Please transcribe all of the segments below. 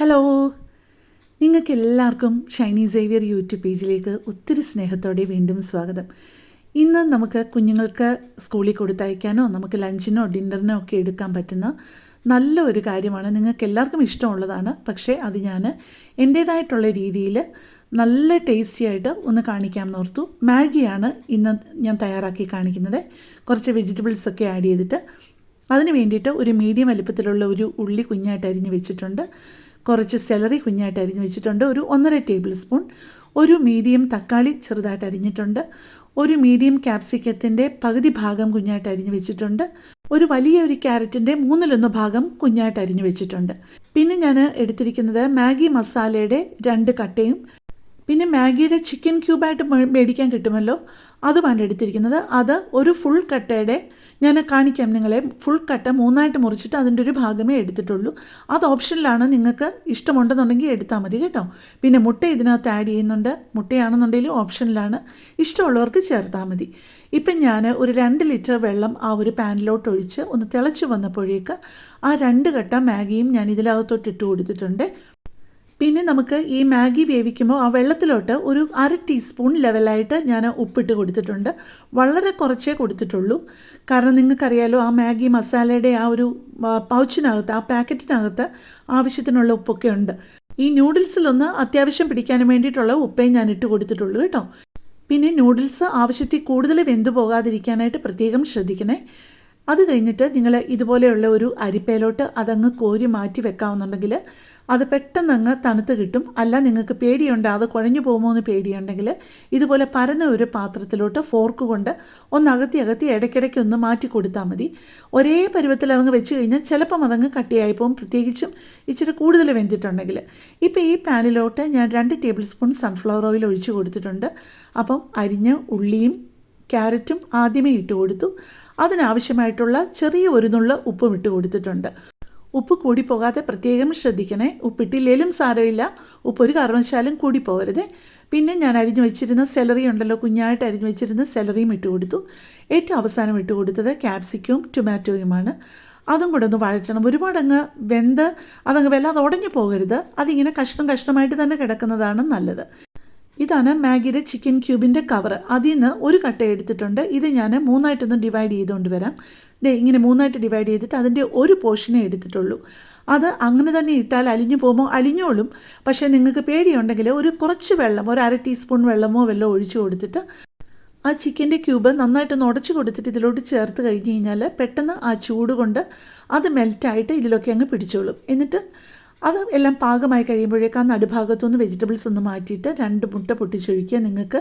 Hello നിങ്ങൾക്ക് എല്ലാവർക്കും Shiny Xavier YouTube പേജിലേക്ക് ഒത്തിരി സ്നേഹത്തോടെ വീണ്ടും സ്വാഗതം. ഇന്ന് നമുക്ക് കുഞ്ഞുങ്ങൾക്ക് സ്കൂളിൽ കൊടുത്തയക്കാനോ നമുക്ക് ലഞ്ചിനോ ഡിന്നറിനോ ഒക്കെ എടുക്കാൻ പറ്റുന്ന നല്ല ഒരു കാര്യമാണ്. നിങ്ങൾക്ക് എല്ലാവർക്കും ഇഷ്ടമുള്ളതാണ്. പക്ഷേ അത് ഞാൻ എന്റേതായിട്ടുള്ള രീതിയിൽ നല്ല ടേസ്റ്റി ആയിട്ട് ഒന്ന് കാണിക്കാമെന്ന് ഓർത്തു. മാഗിയാണ് ഇന്ന് ഞാൻ തയ്യാറാക്കി കാണിക്കുന്നത്. കുറച്ച് വെജിറ്റബിൾസ് ഒക്കെ ആഡ് ചെയ്തിട്ട് അതിന് വേണ്ടിയിട്ട് ഒരു മീഡിയം വലിപ്പത്തിലുള്ള ഒരു ഉള്ളി കുഞ്ഞായിട്ട് അരിഞ്ഞ് വെച്ചിട്ടുണ്ട്. കുറച്ച് സെലറി കുഞ്ഞായിട്ട് അരിഞ്ഞ് വെച്ചിട്ടുണ്ട് ഒരു ഒന്നര ടേബിൾ സ്പൂൺ ഒരു മീഡിയം തക്കാളി ചെറുതായിട്ട് അരിഞ്ഞിട്ടുണ്ട്. ഒരു മീഡിയം ക്യാപ്സിക്കത്തിന്റെ പകുതി ഭാഗം കുഞ്ഞായിട്ട് അരിഞ്ഞ് വെച്ചിട്ടുണ്ട് ഒരു വലിയ ഒരു ക്യാരറ്റിന്റെ മൂന്നിലൊന്ന് ഭാഗം കുഞ്ഞായിട്ട് അരിഞ്ഞ് വെച്ചിട്ടുണ്ട് പിന്നെ ഞാൻ എടുത്തിരിക്കുന്നത് മാഗി മസാലയുടെ രണ്ട് കട്ടയും പിന്നെ മാഗിയുടെ ചിക്കൻ ക്യൂബായിട്ട് മേടിക്കാൻ കിട്ടുമല്ലോ? അതുമാണ് എടുത്തിരിക്കുന്നത്. അത് ഒരു ഫുൾ കട്ടയുടെ ഞാൻ കാണിക്കാം നിങ്ങളെ. ഫുൾ കട്ട മൂന്നായിട്ട് മുറിച്ചിട്ട് അതിന്റെ ഒരു ഭാഗമേ എടുത്തിട്ടുള്ളൂ. അത് ഓപ്ഷനിലാണ് നിങ്ങൾക്ക് ഇഷ്ടമുണ്ടെന്നുണ്ടെങ്കിൽ എടുത്താൽ മതി കേട്ടോ. പിന്നെ മുട്ട ഇതിനകത്ത് ആഡ് ചെയ്യുന്നുണ്ട്. മുട്ടയാണെന്നുണ്ടെങ്കിലും ഓപ്ഷനിലാണ്. ഇഷ്ടമുള്ളവർക്ക് ചേർത്താൽ മതി. ഇപ്പം ഞാൻ ഒരു രണ്ട് ലിറ്റർ വെള്ളം ആ ഒരു പാനിലോട്ട് ഒഴിച്ച് ഒന്ന് തിളച്ച് വന്നപ്പോഴേക്ക് ആ രണ്ട് കട്ട മാഗിയും ഞാൻ ഇതിനകത്തോട്ട് ഇട്ട് കൊടുത്തിട്ടുണ്ട്. പിന്നെ നമുക്ക് ഈ മാഗി വേവിക്കുമ്പോൾ ആ വെള്ളത്തിലോട്ട് ഒരു അര ടീസ്പൂൺ ലെവലായിട്ട് ഞാൻ ഉപ്പിട്ട് കൊടുത്തിട്ടുണ്ട്. വളരെ കുറച്ചേ കൊടുത്തിട്ടുള്ളൂ. കാരണം നിങ്ങൾക്കറിയാലോ ആ മാഗി മസാലയുടെ ആ ഒരു പൗച്ചിനകത്ത് ആ പാക്കറ്റിനകത്ത് ആവശ്യത്തിനുള്ള ഉപ്പൊക്കെ ഉണ്ട്. ഈ നൂഡിൽസിലൊന്ന് അത്യാവശ്യം പിടിക്കാൻ വേണ്ടിയിട്ടുള്ള ഉപ്പേ ഞാൻ ഇട്ട് കൊടുത്തിട്ടുള്ളൂ കേട്ടോ. പിന്നെ നൂഡിൽസ് ആവശ്യത്തിൽ കൂടുതൽ വെന്തു പോകാതിരിക്കാനായിട്ട് പ്രത്യേകം ശ്രദ്ധിക്കണേ. അത് കഴിഞ്ഞിട്ട് നിങ്ങൾ ഇതുപോലെയുള്ള ഒരു അരിപ്പയിലോട്ട് അതങ്ങ് കോരി മാറ്റി വെക്കാവുന്നുണ്ടെങ്കിൽ അത് പെട്ടെന്ന് അങ്ങ് തണുത്ത് കിട്ടും. അല്ല നിങ്ങൾക്ക് പേടിയുണ്ട് അത് കുഴഞ്ഞു പോകുമോ എന്ന് പേടിയുണ്ടെങ്കിൽ ഇതുപോലെ പരന്ന ഒരു പാത്രത്തിലോട്ട് ഫോർക്ക് കൊണ്ട് ഒന്ന് അകത്തി അകത്തി ഇടയ്ക്കിടയ്ക്ക് ഒന്ന് മാറ്റി കൊടുത്താൽ മതി. ഒരേ പരുവത്തിൽ അതങ്ങ് വെച്ച് കഴിഞ്ഞാൽ ചിലപ്പം അതങ്ങ് കട്ടിയായി പോകും. പ്രത്യേകിച്ചും ഇച്ചിരി കൂടുതൽ വെന്തിട്ടുണ്ടെങ്കിൽ. ഇപ്പോൾ ഈ പാനിലോട്ട് ഞാൻ രണ്ട് ടേബിൾ സ്പൂൺ സൺഫ്ലവർ ഓയിൽ ഒഴിച്ച് കൊടുത്തിട്ടുണ്ട്. അപ്പം അരിഞ്ഞ ഉള്ളിയും ക്യാരറ്റും ആദ്യമേ ഇട്ട് കൊടുത്തു. അതിനാവശ്യമായിട്ടുള്ള ചെറിയ ഒരു നുള്ള ഉപ്പും ഇട്ട് കൊടുത്തിട്ടുണ്ട്. ഉപ്പ് കൂടി പോകാതെ പ്രത്യേകം ശ്രദ്ധിക്കണേ. ഉപ്പിട്ടില്ലേലും സാരമില്ല. ഉപ്പ് ഒരു കാരണവശാലും കൂടി പോകരുത് പിന്നെ ഞാൻ അരിഞ്ഞു വെച്ചിരുന്ന സെലറി ഉണ്ടല്ലോ കുഞ്ഞായിട്ട് അരിഞ്ഞു വെച്ചിരുന്ന സെലറിയും ഇട്ട് കൊടുത്തു. ഏറ്റവും അവസാനം ഇട്ട് കൊടുത്തത് ക്യാപ്സിക്കവും ടൊമാറ്റോയുമാണ് അതും കൂടെ ഒന്ന് വഴറ്റണം. ഒരുപാട് അങ്ങ് വെന്ത് അതങ്ങ് വല്ലാതെ ഉടഞ്ഞു പോകരുത്. അതിങ്ങനെ കഷ്ണം കഷ്ണമായിട്ട് തന്നെ കിടക്കുന്നതാണ് നല്ലത്. ഇതാണ് മാഗിയുടെ ചിക്കൻ ക്യൂബിന്റെ കവർ. അതിൽ നിന്ന് ഒരു കട്ട എടുത്തിട്ടുണ്ട്. ഇത് ഞാൻ മൂന്നായിട്ടൊന്ന് ഡിവൈഡ് ചെയ്തുകൊണ്ട് വരാം. ദേ ഇങ്ങനെ മൂന്നായിട്ട് ഡിവൈഡ് ചെയ്തിട്ട് അതിന്റെ ഒരു പോർഷനെ എടുത്തിട്ടുള്ളൂ. അത് അങ്ങനെ തന്നെ ഇട്ടാൽ അലിഞ്ഞു പോകുമ്പോൾ അലിഞ്ഞോളും. പക്ഷേ നിങ്ങൾക്ക് പേടിയുണ്ടെങ്കിൽ ഒരു കുറച്ച് വെള്ളം ഒരു അര ടീസ്പൂൺ വെള്ളമോ വെള്ളമോ ഒഴിച്ചു കൊടുത്തിട്ട് ആ ചിക്കന്റെ ക്യൂബ് നന്നായിട്ടൊന്ന് ഉടച്ചു കൊടുത്തിട്ട് ഇതിലോട്ട് ചേർത്ത് കഴിഞ്ഞ് കഴിഞ്ഞാൽ പെട്ടെന്ന് ആ ചൂട് കൊണ്ട് അത് മെൽറ്റായിട്ട് ഇതിലൊക്കെ അങ്ങ് പിടിച്ചോളും. എന്നിട്ട് അത് എല്ലാം പാകമായി കഴിയുമ്പോഴേക്ക് ആ നടുഭാഗത്തുനിന്ന് വെജിറ്റബിൾസ് ഒന്ന് മാറ്റിയിട്ട് രണ്ട് മുട്ട പൊട്ടിച്ചൊഴിക്കുക. നിങ്ങൾക്ക്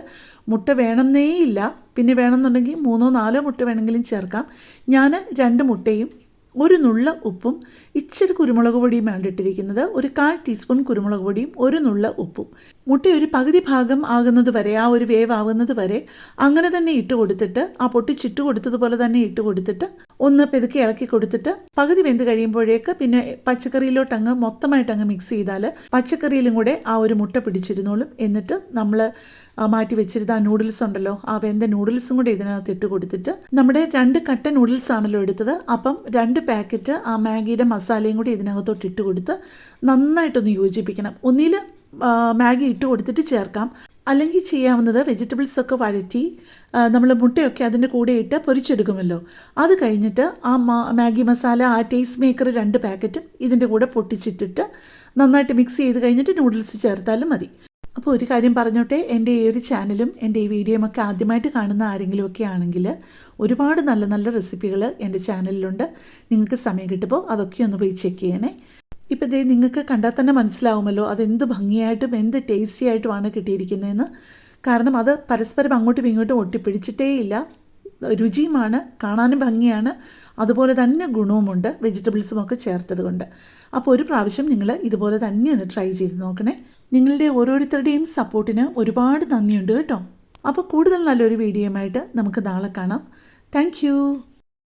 മുട്ട വേണമെന്നേ ഇല്ല പിന്നെ വേണമെന്നുണ്ടെങ്കിൽ മൂന്നോ നാലോ മുട്ട വേണമെങ്കിലും ചേർക്കാം. ഞാൻ രണ്ട് മുട്ടയും ഒരു നുള്ള ഉപ്പും ഇച്ചിരി കുരുമുളക് പൊടിയും ഇട്ടിരിക്കുന്നത്. ഒരു കാൽ ടീസ്പൂൺ കുരുമുളക് പൊടിയും ഒരു നുള്ള ഉപ്പും. മുട്ട ഒരു പകുതി ഭാഗം ആകുന്നത് വരെ ആ ഒരു വേവ് ആകുന്നത് വരെ അങ്ങനെ തന്നെ ഇട്ട് കൊടുത്തിട്ട് ആ പൊട്ടിച്ചിട്ട് കൊടുത്തതുപോലെ തന്നെ ഇട്ട് കൊടുത്തിട്ട് ഒന്ന് പെതുക്കി ഇളക്കി കൊടുത്തിട്ട് പകുതി വെന്ത് കഴിയുമ്പോഴേക്ക് പിന്നെ പച്ചക്കറിയിലോട്ട് അങ്ങ് മൊത്തമായിട്ട് അങ്ങ് മിക്സ് ചെയ്താൽ പച്ചക്കറിയിലും കൂടെ ആ ഒരു മുട്ട പിടിച്ചിരുന്നോളും. എന്നിട്ട് നമ്മൾ മാറ്റി വെച്ചിരുന്ന ആ നൂഡിൽസ് ഉണ്ടല്ലോ ആ വെന്ത നൂഡിൽസും കൂടെ ഇതിനകത്ത് ഇട്ട് കൊടുത്തിട്ട് നമ്മുടെ രണ്ട് കട്ട നൂഡിൽസ് ആണല്ലോ എടുത്തത്. അപ്പം രണ്ട് പാക്കറ്റ് ആ മാഗിയുടെ മസാലയും കൂടി ഇതിനകത്തോട്ട് ഇട്ട് കൊടുത്ത് നന്നായിട്ടൊന്ന് യോജിപ്പിക്കണം. ഒന്നിൽ മാഗി ഇട്ട് കൊടുത്തിട്ട് ചേർക്കാം. അല്ലെങ്കിൽ ചെയ്യാവുന്നത് വെജിറ്റബിൾസ് ഒക്കെ വഴറ്റി നമ്മൾ മുട്ടയൊക്കെ അതിന്റെ കൂടെ ഇട്ട് പൊരിച്ചെടുക്കുമല്ലോ. അത് കഴിഞ്ഞിട്ട് ആ മാഗി മസാല ആ ടേസ്റ്റ് മേക്കർ രണ്ട് പാക്കറ്റും ഇതിന്റെ കൂടെ പൊട്ടിച്ചിട്ടിട്ട് നന്നായിട്ട് മിക്സ് ചെയ്ത് കഴിഞ്ഞിട്ട് നൂഡിൽസ് ചേർത്താലും മതി. അപ്പോൾ ഒരു കാര്യം പറഞ്ഞോട്ടെ എന്റെ ഈ ഒരു ചാനലും എന്റെ ഈ വീഡിയോയും ഒക്കെ ആദ്യമായിട്ട് കാണുന്ന ആരെങ്കിലുമൊക്കെ ആണെങ്കിൽ ഒരുപാട് നല്ല നല്ല റെസിപ്പികൾ എന്റെ ചാനലിലുണ്ട് നിങ്ങൾക്ക് സമയം കിട്ടുമ്പോൾ അതൊക്കെ ഒന്ന് പോയി ചെക്ക് ചെയ്യണേ. ഇപ്പം ദേ നിങ്ങൾക്ക് കണ്ടാൽ തന്നെ മനസ്സിലാവുമല്ലോ അതെന്ത് ഭംഗിയായിട്ടും എന്ത് ടേസ്റ്റി ആയിട്ടുമാണ് കിട്ടിയിരിക്കുന്നതെന്ന്. കാരണം അത് പരസ്പരം അങ്ങോട്ടും ഇങ്ങോട്ടും ഒട്ടിപ്പിടിച്ചിട്ടേയില്ല. രുചിയുമാണ് കാണാനും ഭംഗിയാണ്. അതുപോലെ തന്നെ ഗുണവുമുണ്ട് വെജിറ്റബിൾസും ഒക്കെ ചേർത്തത് കൊണ്ട്. അപ്പോൾ ഒരു പ്രാവശ്യം നിങ്ങൾ ഇതുപോലെ തന്നെ ഒന്ന് ട്രൈ ചെയ്ത് നോക്കണേ. നിങ്ങളുടെ ഓരോരുത്തരുടെയും സപ്പോർട്ടിന് ഒരുപാട് നന്ദിയുണ്ട് കേട്ടോ. അപ്പോൾ കൂടുതൽ നല്ലൊരു വീഡിയോയുമായിട്ട് നമുക്ക് നാളെ കാണാം. താങ്ക്